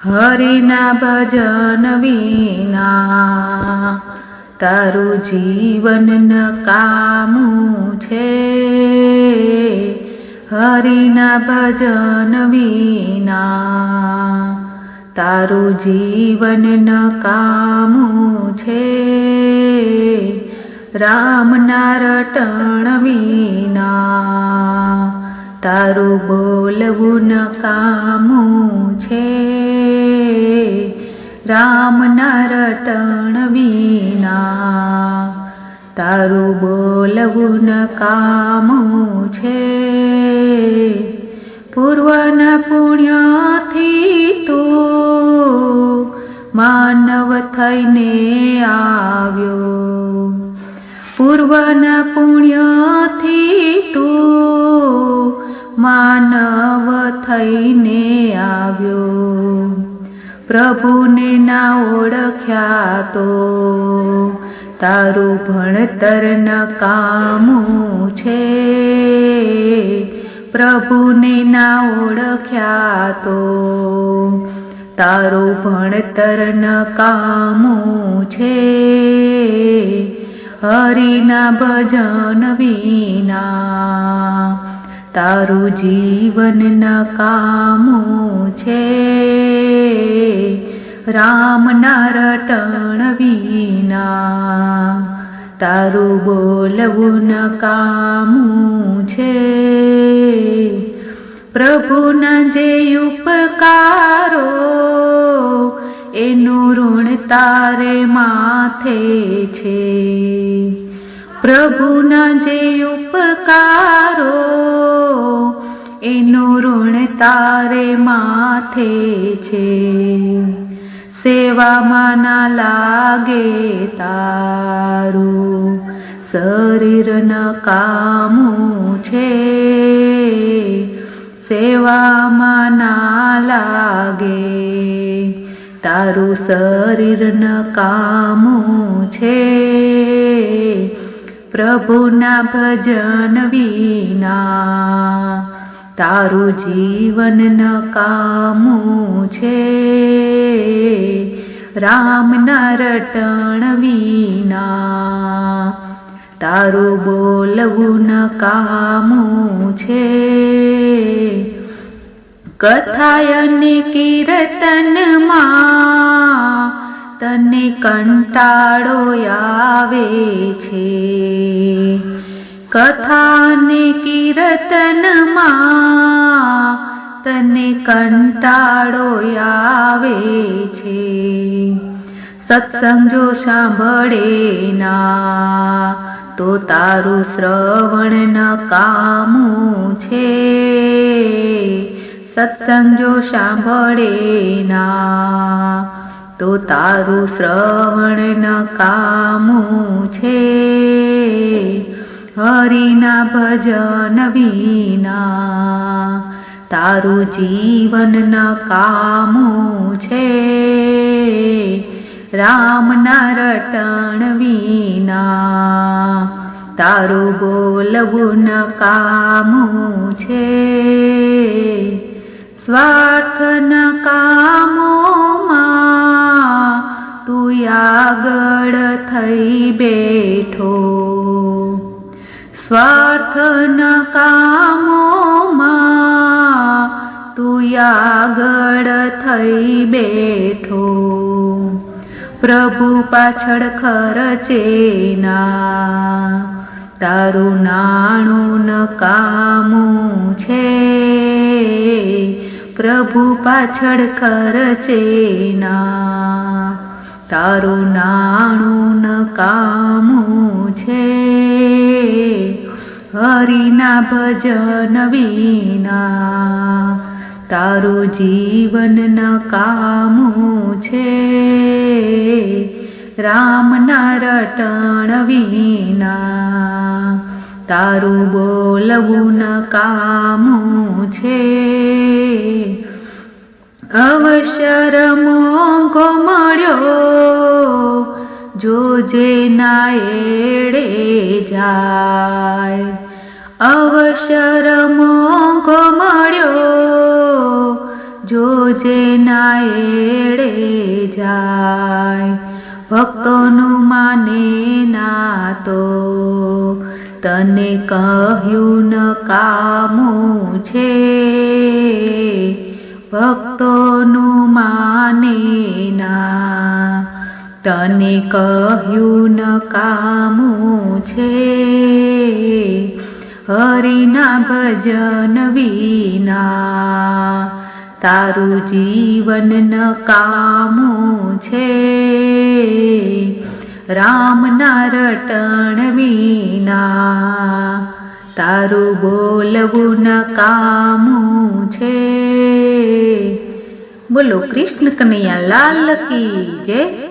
હરિના ભજન વિના તારું જીવન ન કામું છે. હરિના ભજન વિના તારું જીવન ન કામું છે. રામના રટણ વિના. તારું બોલવું ન કામું છે. રામના રટણ વિના. તારું બોલવું ન કામું છે. પૂર્વના પુણ્યથી તું માનવ થઈને આવ્યો. પૂર્વના પુણ્યથી તું માનવ થઈને આવ્યો. પ્રભુને ના ઓળખ્યા તો તારું ભણતર ન કામું છે. પ્રભુને ના ઓળખ્યા તો તારું ભણતર ન કામું છે. હરિના ભજન વિના તારું જીવન ન કામું છે. રામના રટણ વિના તારું બોલવું ન કામું છે. પ્રભુના જે ઉપકારો તારે માથે છે. પ્રભુના જે ઉપકારો, એનું ઋણ તારે માથે છે. સેવામાં ના લાગે તારું, શરીર ન કામું છે. સેવામાં ના લાગે તારું શરીર ન કામું છે. પ્રભુના ભજન વિના તારું જીવન ન કામું છે. રામના રટણ વિના તારું બોલવું ન કામું છે. કથાયને કીર્તનમાં તને કંટાળો આવે છે કથાને કીર્તનમાં તને કંટાળો આવે છે સત્સંગ જો સાંભળે ના તો તારું શ્રવણ કામું છે સત્સંગ જો સાંભળે ના. તો તારું શ્રવણ કામું છે. હરિના ભજન વિના તારું જીવન ન કામું છે. રામના રટણ વિના તારું બોલવું કામું છે. સ્વાર્થના કામોમાં તું આગળ થઈ બેઠો. સ્વાર્થના કામોમાં તું આગળ થઈ બેઠો. પ્રભુ પાછળ ખરચેના તારું નાણું ન કામું છે. પ્રભુ પાછળ ખર્ચે ના તારું નાણું કામું છે. હરિના ભજન વિના તારું જીવન ન કામું છે. રામના રટણ વિના તારું બોલવું ન કામું છે. અવસર મોંઘો મળ્યો જોજે ના એડે જાય. અવસર મોંઘો મળ્યો જોજે ના એડે જાય. ભક્તોનું માને ના તો તને કહ્યું ન કામું છે. ભક્તોનું માને ના તને કહ્યું ન કામું છે. હરિના ભજન વિના તારું જીવન ન કામું છે. રામના રટણ વિના તારું બોલવું ન કામું છે. બોલો કૃષ્ણ કનૈયા લાલ કી જય.